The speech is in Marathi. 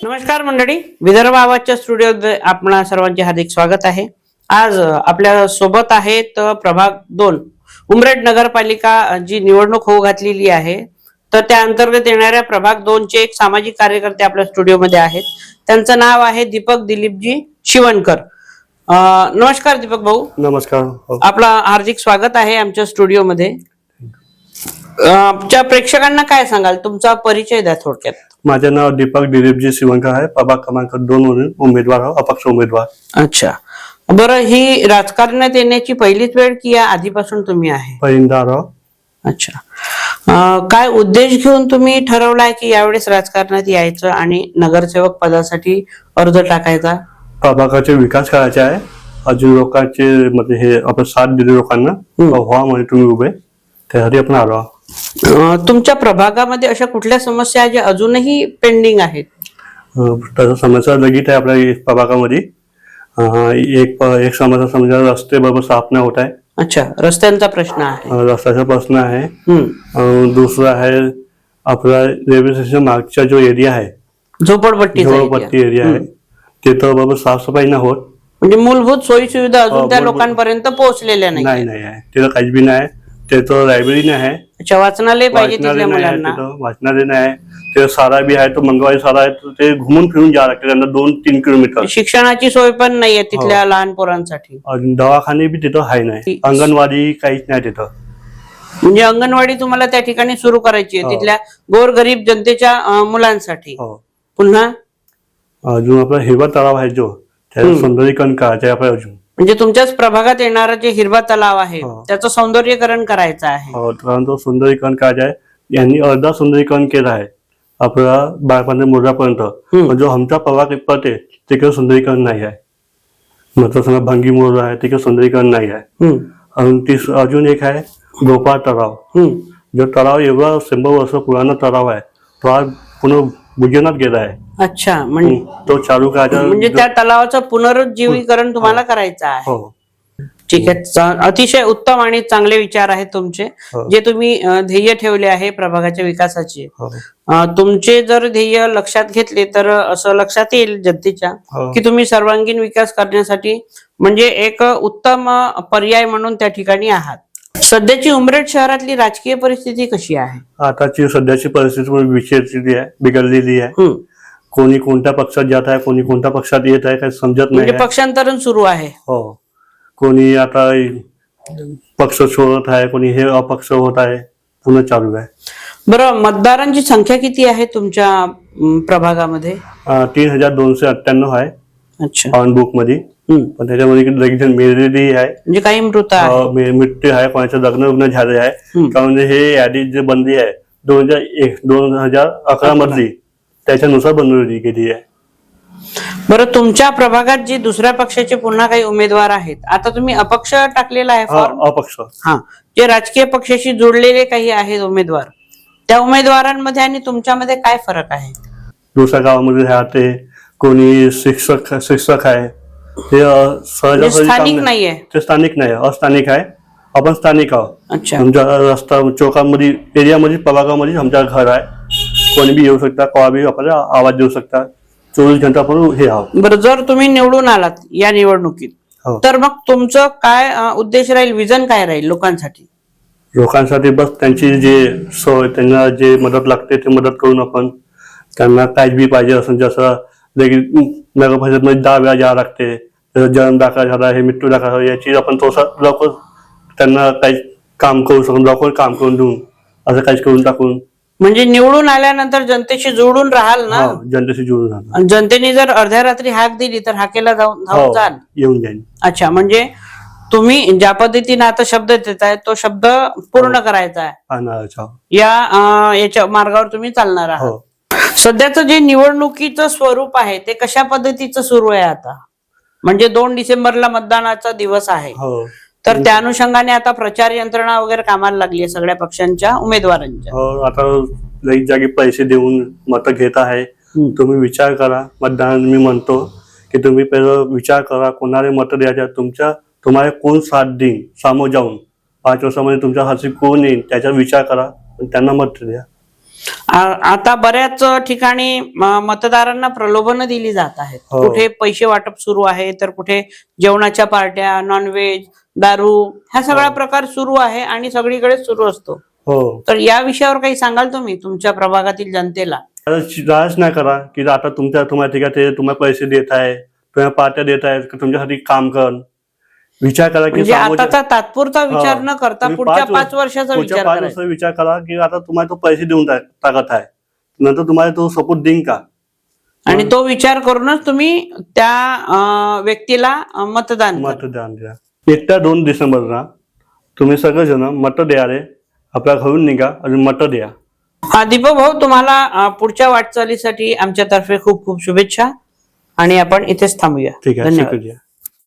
नमस्कार मंडळी विदर्भ आवाजच्या स्टुडिओ आपणा सर्वांचे हार्दिक स्वागत आहे. आज आपल्यासोबत आहेत प्रभाग दोन उमरेड नगरपालिका जी निवडणूक होऊ घातलेली आहे. तर त्या अंतर्गत येणाऱ्या प्रभाग दोनचे एक सामाजिक कार्यकर्ते आपल्या स्टुडिओमध्ये आहेत. त्यांचं नाव आहे दीपक दिलीपजी शिवणकर. नमस्कार दीपक भाऊ. नमस्कार. आपलं हार्दिक स्वागत आहे आमच्या स्टुडिओमध्ये. आमच्या प्रेक्षकांना काय सांगाल? तुमचा परिचय द्या थोडक्यात. माझे नाव दीपक दिलीपजी शिवणकर आहे. प्रभाग क्रमांक दोन वरून उमेदवार आहो अपक्ष उमेदवार. अच्छा. बरं ही राजकारणात येण्याची पहिलीच वेळ की या आधीपासून तुम्ही आहे? पहिल्यांदा आहो अच्छा. काय उद्देश घेऊन तुम्ही ठरवलाय की यावेळेस राजकारणात यायचं आणि नगरसेवक पदासाठी अर्ज टाकायचा? प्रभागाचे विकास करायचे आहे. अजून लोकांचे म्हणजे हे आपण साथ दिले लोकांना. व्हा म्हणजे तुम्ही उभे. त्यासाठी आपण आलो तुमच्या प्रभागामध्ये अशा कुठल्या समस्या ज्या अजूनही पेंडिंग आहेत? तसं समस्या लगीत आहे आपल्या प्रभागामध्ये. एक एक समस्या समजा रस्ते बरोबर साफ नाही होत आहे. अच्छा रस्त्यांचा प्रश्न आहे. रस्त्याचा प्रश्न आहे. दुसरं आहे आपला रेल्वे स्टेशन मागचा जो एरिया आहे झोपडपट्टीचा area. झोपडपट्टी एरिया आहे. तिथं बरोबर साफसफाई नाही होत. म्हणजे मूलभूत सोयी सुविधा अजून हो, त्या लोकांपर्यंत पोहोचलेल्या नाही नाही तिथं काहीच बी नाही तिथं लायब्ररी नाही आहे. अच्छा वाचनालय पाहिजे वाचनालय तिथल्या नाही आहे मुलांना. तिथं वाचनालय नाही आहे. ते सारा बी आहे तो मंगळवारी सारा आहे तर ते घुमून फिरून जावं लागते त्यांना दोन तीन किलोमीटर शिक्षणाची सोय पण नाहीये तिथल्या हो. लहान पोरांसाठी. अजून दवाखाने बी तिथं आहे नाही. अंगणवाडी काहीच नाही तिथं. म्हणजे अंगणवाडी तुम्हाला त्या ठिकाणी सुरू करायची आहे हो. तिथल्या गोरगरीब जनतेच्या अं, मुलांसाठी. हो. पुन्हा? अजून आपला हिरवा तलाव आहे जो त्याचं सौंदर्यीकरण करायचं आहे आपल्या अजून. म्हणजे तुमच्याच प्रभागात येणारा जे हिरवा तलाव आहे हो. त्याचं सौंदर्यीकरण करायचं आहे. कारण तो सुंदरीकरण करायचा आहे. यांनी अर्धा सुंदरीकरण केलं आहे आपला हम्म. पण जो आमचा प्रभाग पडते तिकडे सुंदरीकरण नाही आहे. मतलब समजा भांगी मोजा आहे तिकडे सुंदरीकरण नाही आहे. हम्म, अजून तीस अजून एक आहे गोपाळ तलाव. हम्म. जो तलाव एवढा शंभर वर्ष पुराणा तलाव आहे तो आज पुन्हा बुजवण्यात गेला आहे. अच्छा म्हणजे तो चालू करायचा म्हणजे त्या तलावाचं पुनरुज्जीवीकरण तुम्हाला करायचं आहे. हो. ठीक आहे. अतिशय उत्तम आणि चांगले विचार आहेत तुमचे. हो. जे तुम्ही ध्येय ठेवले आहे प्रभागाच्या विकासाचे. हो. तुमचे जर ध्येय लक्षात घेतले तर असं लक्षात येईल जनतेच्या हो. की तुम्ही सर्वांगीण विकास करण्यासाठी म्हणजे एक उत्तम पर्याय म्हणून त्या ठिकाणी आहात. सध्याची उमरेड शहरातली राजकीय परिस्थिती कशी आहे? आताची सध्याची परिस्थिती विचारलेली आहे बिघडलेली आहे. कोणी कोणत्या पक्षात जात आहे कोणी कोणत्या पक्षात येत आहे काही समजत नाही म्हणजे. पक्षांतरण सुरू आहे. हो. कोणी आता पक्ष सोडत आहे कोणी हे अपक्ष होत आहे पुन्हा चालू आहे. बरं मतदारांची संख्या किती आहे तुमच्या प्रभागामध्ये? तीन हजार दोनशे अठ्ठ्याण्णव आहे. अच्छा. ऑन बुकमध्ये. पण त्याच्यामध्ये लगेच मेलेली आहे. म्हणजे काही मृत मृत्यू आहे कोणाचं लग्न लग्न झाले आहे. कारण हे यादी जे बंदी आहे दोन हजार एक दोन हजार अकरा मधली त्याच्यानुसार बनवली गेली आहे. बरं तुमच्या प्रभागात जे दुसऱ्या पक्षाचे पुन्हा काही उमेदवार आहेत आता तुम्ही अपक्ष टाकलेला आहे फॉर्म अपक्ष. हा. जे राजकीय पक्षाशी जोडलेले काही आहेत उमेदवार त्या उमेदवारांमध्ये आणि तुमच्यामध्ये काय फरक आहे? दुसऱ्या गावामध्ये राहते कोणी शिक्षक शिक्षक आहे. ते अं, म्हणजे सहजासहजी काम स्थानिक नाही. नाहीये. ते स्थानिक नाही अस्थानिक आहे. आपण स्थानिक आहोत. अच्छा. आमच्या रस्ता चौकामध्ये एरियामध्ये प्रभागामध्ये आमच्या घर आहे. कोणी बी येऊ शकता केव्हा बी आपल्याला आवाज देऊ शकता. चोवीस घंटा आपण हे आहोत. बरं जर तुम्ही निवडून आलात या निवडणुकीत हो. तर मग तुमचं काय अं, उद्देश राहील विजन काय राहील लोकांसाठी? लोकांसाठी बस त्यांची जे सोय त्यांना जे मदत लागते ते मदत करून आपण त्यांना काय बी पाहिजे असं जसं लगेच नगरपरिषदमध्ये दहा वेळा जावं लागते जन्म दाखला झाला हे मृत्यू दाखला झाला याची आपण थोडंसं लवकर त्यांना काही काम करू शकून लवकर काम करून देऊन असं काहीच करून टाकून म्हणजे निवडून आल्यानंतर जनतेशी जोडून राहाल ना? हो, जनतेशी राहणार आणि जनतेने जर अर्ध्या रात्री हाक दिली तर हाकेला जाऊन धावून हो जाल? येऊन जाईल. अच्छा म्हणजे तुम्ही ज्या पद्धतीने आता शब्द देताय तो शब्द पूर्ण करायचा आहे. या याच्या मार्गावर तुम्ही चालणार आहात. हो सध्याचं जे निवडणुकीचं स्वरूप आहे ते कशा पद्धतीचं सुरू आहे आता? म्हणजे दोन डिसेंबरला मतदानाचा दिवस आहे. हो. तर त्या अनुषंगाने आता प्रचार यंत्रणा वगैरे कामाला लागली आहे सगळ्या पक्षांच्या उमेदवारांच्या. हो आता लई जागी पैसे देऊन मतं घेत आहे. तुम्ही विचार करा. मतदान मी म्हणतो की तुम्ही पहिलं विचार करा कोणाला मतं द्यायच्या? तुमच्या तुम्हाला कोण साथ देईन? सामोर जाऊन. पाच वर्षामध्ये तुमच्या हाती कोण येईल त्याचा विचार करा. आणि त्यांना मत द्या. आता बऱ्याच ठिकाणी मतदारांना प्रलोभन दिली जात आहेत. हो. कुठे पैसे वाटप सुरू आहे तर कुठे जेवणाच्या पार्ट्या नॉनव्हेज दारू हा सगळा हो. प्रकार सुरू आहे आणि सगळीकडे सुरू असतो. हो. तर या विषयावर काही सांगाल तुम्ही तुमच्या प्रभागातील जनतेला? शिफारस नाही करा की आता तुमच्या तुम्हाला ठीक आहे ते तुम्हाला पैसे देत आहे तुम्हाला पार्ट्या देत आहेत की तुमच्यासाठी काम कर. विचार करा की म्हणजे आताचा तात्पुरता विचार. न करता पुढच्या पाच वर्ष- पाच वर्षाचा विचार पाच वर्षाचा विचार करा की आता तुम्हाला तो पैसे देऊन टाक- टाकत आहे. नंतर तुम्हाला तो सपोर्ट देईन का? आणि तो विचार करूनच तुम्ही त्या व्यक्तीला मतदान. मतदान द्या. एक त्या दोन डिसेंबरला तुम्ही सगळेजण मत द्यारे आपल्या घरून निघा आणि मत द्या. हा दीपक भाऊ तुम्हाला पुढच्या वाटचालीसाठी आमच्यातर्फे खूप खूप शुभेच्छा आणि आपण इथेच थांबूया. ठीक आहे